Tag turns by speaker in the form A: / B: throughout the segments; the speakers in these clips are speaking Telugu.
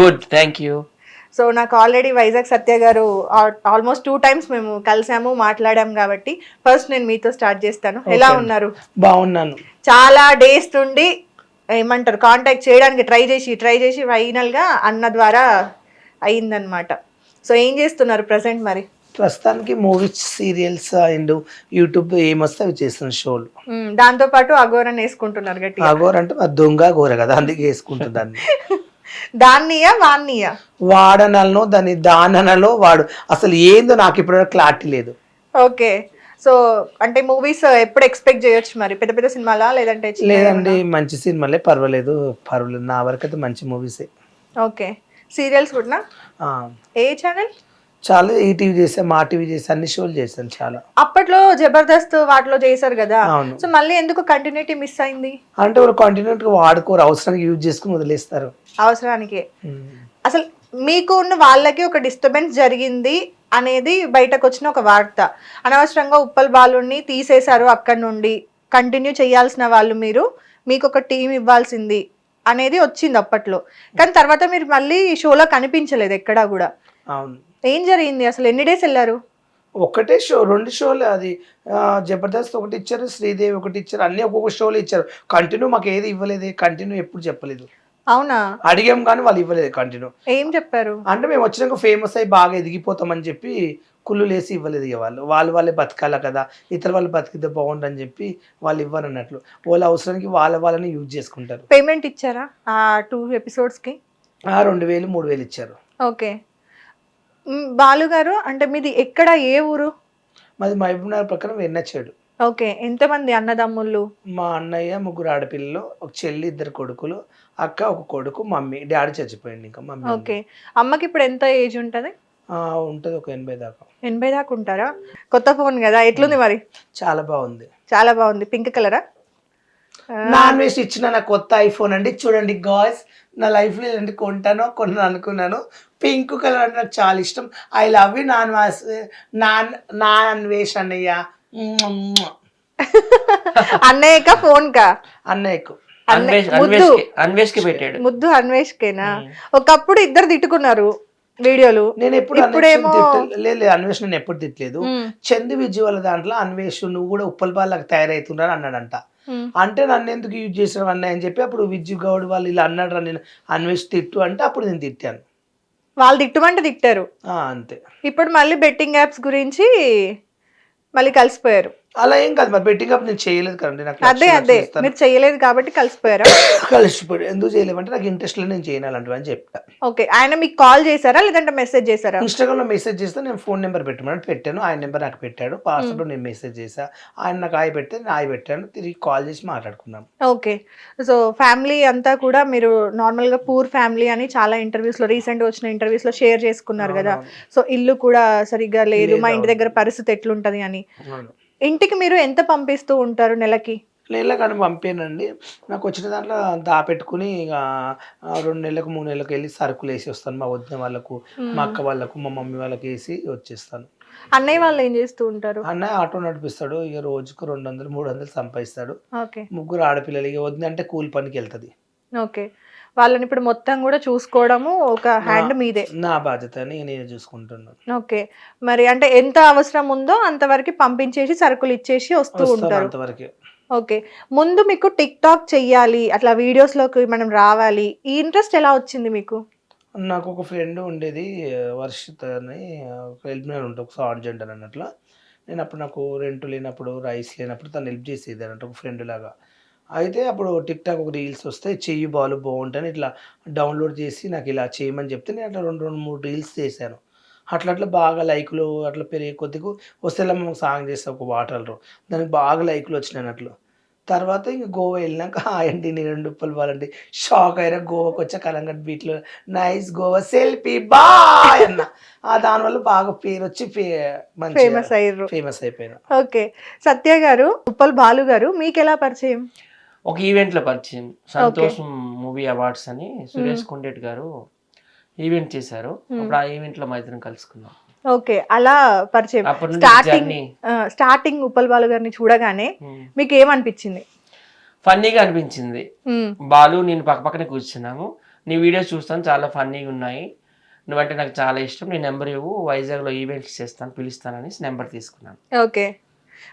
A: గుడ్ థ్యాంక్ యూ
B: సో నాకు already Vizag Satya garu almost two times మేము కలిసాము మాట్లాడాము కాబట్టి ఫస్ట్ నేను మీతో స్టార్ట్ చేస్తాను. ఎలా ఉన్నారు?
C: బాగున్నాను.
B: చాలా డేస్ నుండి ఏమంటారు కాంటాక్ట్ చేయడానికి ట్రై చేసి ట్రై చేసి ఫైనల్గా అన్న ద్వారా అయిందనమాట సో ఏం చేస్తున్నారు ప్రజెంట్ మరి?
C: ప్రస్తుతానికి మూవీస్ సీరియల్స్ అండ్ యూట్యూబ్ ఏమొస్తే అవి చేస్తున్న షోలు.
B: మ్మ్, దాంతో పాటు అఘోరన్ వేసుకుంటున్నారు గట్టిగా.
C: అగోర అంటే దొంగ గోర కదా అందుకే వేసుకుంటుంది దాన్ని
B: దాన్నియా వాన్నియా?
C: వాడనలో దాని దాననలో వాడు. అసలు ఏందో నాకు ఇప్పుడు క్లారిటీ లేదు.
B: ఓకే. సో అంటే మూవీస్ ఎప్పుడు ఎక్స్పెక్ట్ చేయొచ్చు మరి? పెద్ద పెద్ద సినిమాలా లేదంటే
C: లేదండి మంచి సినిమాలే పర్వాలేదు. పర్వాలేదు నా వరకు అయితే మంచి మూవీసే.
B: ఓకే. సీరియల్స్ కూడా? ఏ ఛానల్?
C: చాలా ఈ టీవీ చేసా మా టీవీ చేసా అన్ని షోలు చేశాను చాలా.
B: అప్పట్లో జబర్దస్త్ వాటిలో చేశారు కదా? సో మళ్ళీ ఎందుకు కంటిన్యూటీ మిస్ అయింది?
C: అంటే వాళ్ళు కంటిన్యూట్ వాడుకోరు అవసరానికి యూజ్ చేసుకుని వదిలేస్తారు.
B: అవసరానికి. అసలు మీకు ఉన్న వాళ్ళకి ఒక డిస్టర్బెన్స్ జరిగింది అనేది బయటకు వచ్చిన ఒక వార్త. అనవసరంగా ఉప్పల్ బాలుని తీసేశారు అక్కడి నుండి. కంటిన్యూ చేయాల్సిన వాళ్ళు మీరు మీకు ఒక టీం ఇవ్వాల్సింది అనేది వచ్చింది అప్పట్లో. కానీ తర్వాత మీరు మళ్ళీ షోలో కనిపించలేదు ఎక్కడా కూడా.
C: అవును.
B: ఏం జరిగింది? అసలు ఎన్ని డేస్ వెళ్ళారు?
C: ఒకటే షో రెండు షోలు అది. జబర్దస్త్ ఒకటి ఇచ్చారు శ్రీదేవి ఒకటి ఇచ్చారు అన్ని ఒక్కొక్క షోలు ఇచ్చారు. కంటిన్యూ మాకు ఏది ఇవ్వలేదు కంటిన్యూ ఎప్పుడు చెప్పలేదు.
B: అవునా?
C: అడిగాం కానీ వాళ్ళు ఇవ్వలేదు కంటిన్యూ.
B: ఏం చెప్పారు?
C: అంటే మేము వచ్చినాక ఫేమస్ అయ్యి బాగా ఎదిగిపోతామని చెప్పి కుళ్ళు లేసి ఇవ్వలేదు ఇక వాళ్ళు. వాళ్ళు వాళ్ళే బతకాల కదా. ఇతర వాళ్ళు బతికితే బాగుండని చెప్పి వాళ్ళు ఇవ్వరు అన్నట్లు. వాళ్ళ అవసరానికి వాళ్ళ వాళ్ళని యూజ్ చేసుకుంటారు.
B: పేమెంట్ ఇచ్చారా ఆ టూ ఎపిసోడ్స్కి
C: రెండు వేలు మూడు వేలు ఇచ్చారు.
B: ఓకే. మ్, బాలు గారు అంటే మీది ఎక్కడ ఏ ఊరు?
C: మాది మహబూబ్ నగర్ ప్రకారం వెన్నచ్చాడు.
B: ఓకే ఎంతమంది అన్నదమ్ముళ్ళు
C: మా అన్నయ్య ముగ్గురు ఆడపిల్లలు ఒక చెల్లి ఇద్దరు కొడుకులు అక్క ఒక కొడుకు మమ్మీ డాడీ చచ్చిపోయింది ఇంకా మమ్మీ ఉంది.
B: ఓకే అమ్మకి ఇప్పుడు ఎంత ఏజ్ ఉంటుంది?
C: ఆ, ఉంటది ఒక ఎనభై దాకా.
B: ఎనభై దాకా ఉంటారా? కొత్త ఫోన్ కదా ఎట్లుంది మరి?
C: చాలా బాగుంది.
B: చాలా బాగుంది. పింక్ కలరా?
C: నాన్ వెజ్ ఇచ్చిన నా కొత్త ఐఫోన్ అండి. చూడండి గాయ్స్ నా లైఫ్లో ఇలాంటి కొంటానో కొన్నాను అనుకున్నాను. పింక్ కలర్ అంటే నాకు చాలా ఇష్టం. ఐ లవ్ యూ నాన్ వాస్ నాన్ నాన్ వేష్ అన్నయ్య.
B: అన్నయ్యక ఫోన్ కా
C: అన్నయ్యకు
A: అన్వేష్
B: ముద్దు.
A: అన్వేష్కి అన్వేష్ పెట్టాడు.
B: ముద్దు అన్వేష్కేనా? ఒకప్పుడు ఇద్దరు తిట్టుకున్నారు వీడియోలు.
C: నేను ఎప్పుడు లేదు అన్వేషణ నేను ఎప్పుడు తిట్టలేదు. చందు విజయ్ వాళ్ళ దాంట్లో అన్వేష్ నువ్వు కూడా ఉప్పల్ బాలకు తయారవుతున్నారు అన్నాడంట. అంటే నన్ను ఎందుకు యూజ్ చేసావు అన్నయ్య అని చెప్పి అప్పుడు విజ్జు గౌడ్ వాళ్ళు ఇలా అన్నాడు నేను అన్వేష్ తిట్టు అంటే అప్పుడు నేను తిట్టాను.
B: వాళ్ళు తిట్టుమంటే తిట్టారు.
C: అంతే.
B: ఇప్పుడు మళ్ళీ బెట్టింగ్ యాప్స్ గురించి మళ్ళీ కలిసిపోయారు.
C: అలా ఏం కాదు. మరి బెట్టింగ్ అప్ నేను చేయలేదు కదండి. నాకు
B: అదే అదే. మీరు చేయలేదు కాబట్టి కలిసిపోయారా?
C: కలిసిపోయి ఎందుకు చేయలేమంటే నాకు ఇంట్రెస్ట్ లేదు నేను చేయను అలాంటివి అని చెప్తా
B: ఓకే. ఆయన మీకు కాల్ చేశారా లేదంటే మెసేజ్ చేశారా?
C: ఇన్స్టాగ్రామ్లో మెసేజ్ చేస్తే నేను ఫోన్ నెంబర్ పెట్టమని పెట్టాను. ఆయన నెంబర్ నాకు పెట్టాడు. పాస్వర్డ్ నేను మెసేజ్ చేసా ఆయన నాకు ఆయి పెడితే నేను ఆయి పెట్టాను. తిరిగి కాల్ చేసి మాట్లాడుకున్నాం.
B: ఓకే. సో ఫ్యామిలీ అంతా కూడా మీరు నార్మల్గా పూర్ ఫ్యామిలీ అని చాలా ఇంటర్వ్యూస్లో రీసెంట్ వచ్చిన ఇంటర్వ్యూస్లో షేర్ చేసుకున్నారు కదా. సో ఇల్లు కూడా సరిగ్గా లేదు. మా ఇంటి దగ్గర పరిస్థితి ఎట్లుంటది అని. ఇంటికి మీరు ఎంత పంపిస్తూ ఉంటారు నెలకి?
C: నెల కానీ పంపానండి. నాకు వచ్చిన దాంట్లో దాపెట్టుకుని ఇక రెండు నెలలకు మూడు నెలలకు వెళ్ళి సరుకులు వేసి వస్తాను. మా వదిన వాళ్ళకు మా అక్క వాళ్ళకు మా మమ్మీ వాళ్ళకి వేసి వచ్చేస్తాను.
B: అన్నయ్య వాళ్ళు ఏం చేస్తూ ఉంటారు?
C: అన్నయ్య ఆటో నడిపిస్తాడు. ఇక రోజుకు రెండు వందలు మూడు వందలు సంపాదిస్తాడు.
B: ఓకే.
C: ముగ్గురు ఆడపిల్లలు. ఇక వదిన అంటే కూలి పనికి వెళ్తుంది.
B: ఓకే. వాళ్ళని ఇప్పుడు మొత్తం కూడా చూసుకోవడము ఒక హ్యాండ్ మీదే.
C: నా బాధ్యత నేను చూసుకుంటున్నాను.
B: ఓకే. మరి అంటే ఎంత అవసరం ఉందో అంతవరకు పంపించేసి సరుకులు ఇచ్చేసి వస్తూ ఉంటారు.
C: అంతవరకే.
B: ఓకే. ముందు మీకు టిక్ టాక్ చెయ్యాలి అట్లా videos లోకి మనం రావాలి. ఈ ఇంట్రెస్ట్ ఎలా వచ్చింది మీకు?
C: నాకు ఒక ఫ్రెండ్ ఉండేది వర్షిత్ అని ఒక హెల్ప్ ఉంటుంది ఒక సాడ్ జెండర్ అన్నట్లు. నేను అప్పుడు నాకు రెంట్ లేనప్పుడు రైస్ లేనప్పుడు తను హెల్ప్ చేసేది అన్నట్టు ఒక ఫ్రెండ్ లాగా. అయితే అప్పుడు టిక్ టాక్ ఒక రీల్స్ వస్తే చెయ్యి బాలు బాగుంటాయని ఇట్లా డౌన్లోడ్ చేసి నాకు ఇలా చేయమని చెప్తే నేను అట్లా రెండు రెండు మూడు రీల్స్ చేశాను. అట్లా అట్లా బాగా లైకులు అట్లా పెరిగే కొద్దిగా వస్తే మేము సాంగ్ చేస్తాం ఒక వాటర్లో దానికి బాగా లైకులు వచ్చినాయి అన్నట్లు. తర్వాత ఇంక గోవా వెళ్ళినాక ఆయండి నేను రెండు ఉప్పలు బాలండి షాక్ అయినా గోవాకి వచ్చా కలంగట్ బీచ్లో నైస్ గోవా సెల్ఫీ బాయ్ అన్న. ఆ దానివల్ల బాగా పేరు వచ్చి
B: ఫేమస్ అయ్యారు
C: ఫేమస్ అయిపోయినా.
B: ఓకే. సత్య గారు ఉప్పల్ బాలు గారు మీకు ఎలా పరిచయం?
A: ఒక ఈవెంట్లో పరిచయం. సంతోషం మూవీ అవార్డ్స్ అని సురేష్ కొండేట్ గారు ఈవెంట్ చేశారు. అప్పుడు ఆ ఈవెంట్లో మా ఇద్దరం కలుసుకున్నాం.
B: ఓకే అలా పరిచయం. స్టార్టింగ్ స్టార్టింగ్ ఉప్పల్ బాలు గారిని చూడగానే మీకు ఏమనిపించింది
A: ఫన్నీగా అనిపించింది. బాలు నేను పక్క పక్కనే కూర్చున్నాము. నీ వీడియోస్ చూస్తాను చాలా ఫన్నీగా ఉన్నాయి. నువ్వంటే నాకు చాలా ఇష్టం. నీ నెంబర్ ఇవ్వు వైజాగ్లో ఈవెంట్స్ చేస్తాను పిలుస్తానని నెంబర్ తీసుకున్నాను.
B: ఓకే.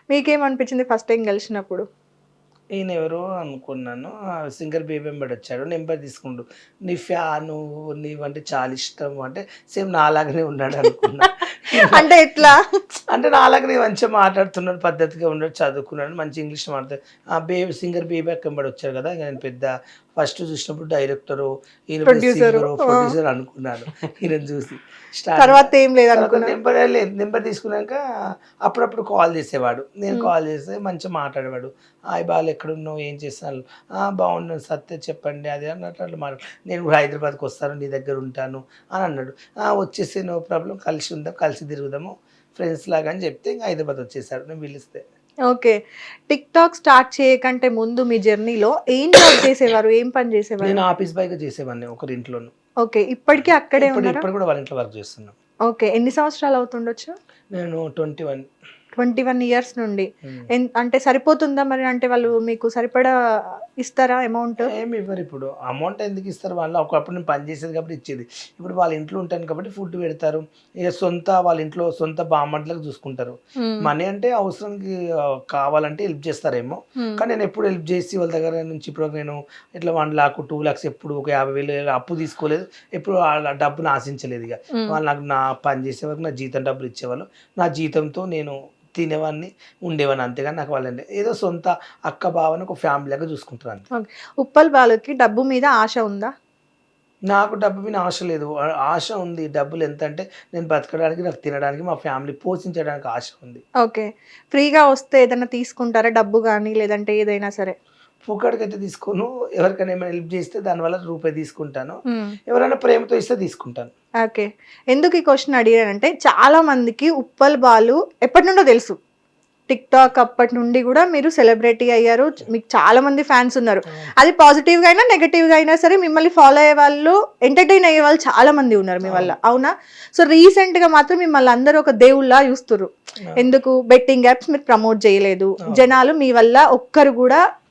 B: మీకేమనిపించింది ఫస్ట్ టైం కలిసినప్పుడు?
C: ఈయన ఎవరో అనుకున్నాను సింగర్ బేబీ వెంబడి వచ్చాడు. నెంబర్ తీసుకుండు. నీ ఫ్యాను నీవంటే చాలా ఇష్టం అంటే సేమ్ నాలాగనే ఉన్నాడు అనుకున్నా.
B: అంటే ఎట్లా?
C: అంటే నాలాగనే మంచిగా మాట్లాడుతున్నాడు పద్ధతిగా ఉన్నాడు చదువుకున్నాడు మంచి ఇంగ్లీష్ మాట్లాడు. ఆ బేబీ సింగర్ బేబీ వెంబడి వచ్చాడు కదా నేను పెద్ద ఫస్ట్ చూసినప్పుడు డైరెక్టరు. ప్రొడ్యూసర్ అనుకున్నాను ఈయన చూసి.
B: తర్వాత ఏం లేదు అనుకున్నా
C: నెంబర్ లేదు. నెంబర్ తీసుకున్నాక అప్పుడప్పుడు కాల్ చేసేవాడు. నేను కాల్ చేస్తే మంచిగా మాట్లాడేవాడు. హాయ్ బాలు ఎక్కడున్నావు? ఏం చేస్తాను "ఆ, బాగున్నాను సత్య చెప్పండి. అది అన్నట్టు అట్లా మాట్లాడు. నేను కూడా హైదరాబాద్కి వస్తాను నీ దగ్గర ఉంటాను అని అన్నాడు. "ఆ, వచ్చేసి నో ప్రాబ్లం. కలిసి ఉందాం కలిసి తిరుగుదాము. ఫ్రెండ్స్ లాగా అని చెప్తే ఇంకా హైదరాబాద్ వచ్చేసాడు. నేను పిలిస్తే
B: ఓకే. టిక్ టాక్ స్టార్ట్ చేయకంటే ముందు మీ జర్నీలో ఏం జాబ్ చేసేవారు? ఏం పని చేసేవారు?
C: నేను ఆఫీస్ బైక్ చేసేవాడిని ఒకరి ఇంట్లోను
B: ఓకే. ఇప్పటికీ అక్కడే
C: ఇప్పుడు కూడా వాళ్ళ ఇంట్లో వర్క్ చేస్తున్నాను.
B: ఓకే. ఎన్ని సంవత్సరాలు అవుతుండొచ్చు?
C: నేను twenty one.
B: Twenty one years నుండి ఎన్- అంటే సరిపోతుందా మరి? అంటే వాళ్ళు మీకు సరిపడా ఇస్తారా అమౌంట్
C: ఏమి ఇవ్వరు ఇప్పుడు. అమౌంట్ ఎందుకు ఇస్తారు? వాళ్ళు ఒకప్పుడు నేను పని చేసేది కాబట్టి ఇచ్చేది. ఇప్పుడు వాళ్ళ ఇంట్లో ఉంటాను కాబట్టి ఫుడ్ పెడతారు. ఇక సొంత వాళ్ళ ఇంట్లో సొంత బామ్మట్లకు చూసుకుంటారు. మనీ అంటే అవసరానికి కావాలంటే హెల్ప్ చేస్తారేమో. కానీ నేను ఎప్పుడు హెల్ప్ చేసి వాళ్ళ దగ్గర నుంచి ఇప్పుడు నేను ఇట్లా వన్ లాక్ టూ లాక్స్ ఎప్పుడు ఒక యాభై వేలు అప్పు తీసుకోలేదు. ఎప్పుడు ఆ డబ్బును ఆశించలేదు ఇక. వాళ్ళు నాకు నా పని చేసే వరకు నా జీతం డబ్బులు ఇచ్చేవాళ్ళు. నా జీతంతో నేను తినేవాడిని ఉండేవాడిని అంతేగాని నాకు వాళ్ళని ఏదో సొంత అక్క బావని ఒక ఫ్యామిలీ లాగా చూసుకుంటారు అంతే.
B: ఉప్పల్ బాలుకి డబ్బు మీద ఆశ ఉందా?
C: నాకు డబ్బు మీద ఆశ లేదు. ఆశ ఉంది. డబ్బులు ఎంత అంటే నేను బతకడానికి నాకు తినడానికి మా ఫ్యామిలీ పోషించడానికి ఆశ ఉంది.
B: ఓకే. ఫ్రీగా వస్తే ఏదైనా తీసుకుంటారా డబ్బు కానీ లేదంటే ఏదైనా సరే?
C: పూకడికి అయితే తీసుకోను. ఎవరికైనా ఏమైనా హెల్ప్ చేస్తే దానివల్ల రూపాయి తీసుకుంటాను. ఎవరైనా ప్రేమతో ఇస్తే తీసుకుంటాను.
B: ఓకే. ఎందుకు ఈ క్వశ్చన్ అడిగానంటే చాలా మందికి ఉప్పల్ బాలు ఎప్పటి నుండో తెలుసు. టిక్ టాక్ అప్పటి నుండి కూడా మీరు సెలబ్రిటీ అయ్యారు. మీకు చాలా మంది ఫ్యాన్స్ ఉన్నారు. అది పాజిటివ్గా అయినా నెగటివ్గా అయినా సరే మిమ్మల్ని ఫాలో అయ్యే వాళ్ళు ఎంటర్టైన్ అయ్యే వాళ్ళు చాలా మంది ఉన్నారు మీ వల్ల. అవునా. సో రీసెంట్గా మాత్రం మిమ్మల్ని అందరూ ఒక దేవుళ్ళ చూస్తున్నారు ఎందుకు? బెట్టింగ్ యాప్స్ మీరు ప్రమోట్ చేయలేదు. జనాలు మీ వల్ల ఒక్కరు కూడా